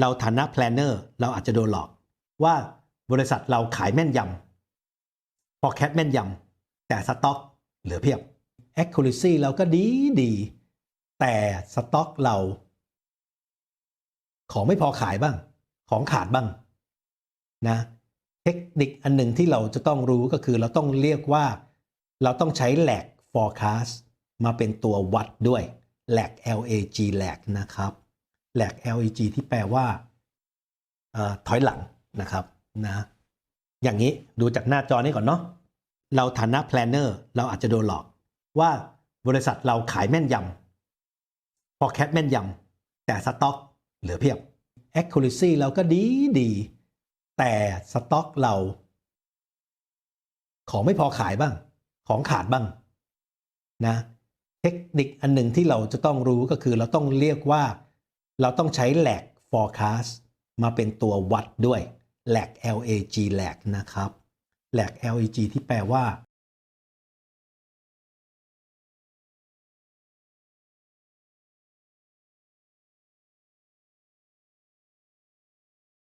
เราฐานะแพลนเนอร์เราอาจจะโดนหลอก ว่าบริษัทเราขายแม่นยำ forecast แม่นยำแต่สต็อกเหลือเพียบ accuracy เราก็ดีดี แต่สต็อกเรา ของไม่พอขายบ้าง ของขาดบ้างนะเทคนิคอันหนึ่งที่เราจะต้องรู้ก็คือเราต้องเรียกว่า เราต้องใช้ lag forecast มาเป็นตัววัดด้วย lag lag lag นะครับ lag lag ที่แปลว่าอถอยหลังนะครับนะอย่างนี้ดูจากหน้าจอนี้ก่อนเนาะเราฐานะแพลนเนอร์เราอาจจะโดนหลอก ว่าบริษัทเราขายแม่นยำ forecast แม่นยำแต่สต็อกเหลือเพียบ accuracy เราก็ดีดี แต่สต็อกเรา ของไม่พอขายบ้าง ของขาดบ้างนะ เทคนิคอันหนึ่งที่เราจะต้องรู้ก็คือเราต้องเรียกว่า เราต้องใช้ lag forecast มาเป็นตัววัดด้วย lag lag lag นะครับ lag lag ที่แปลว่า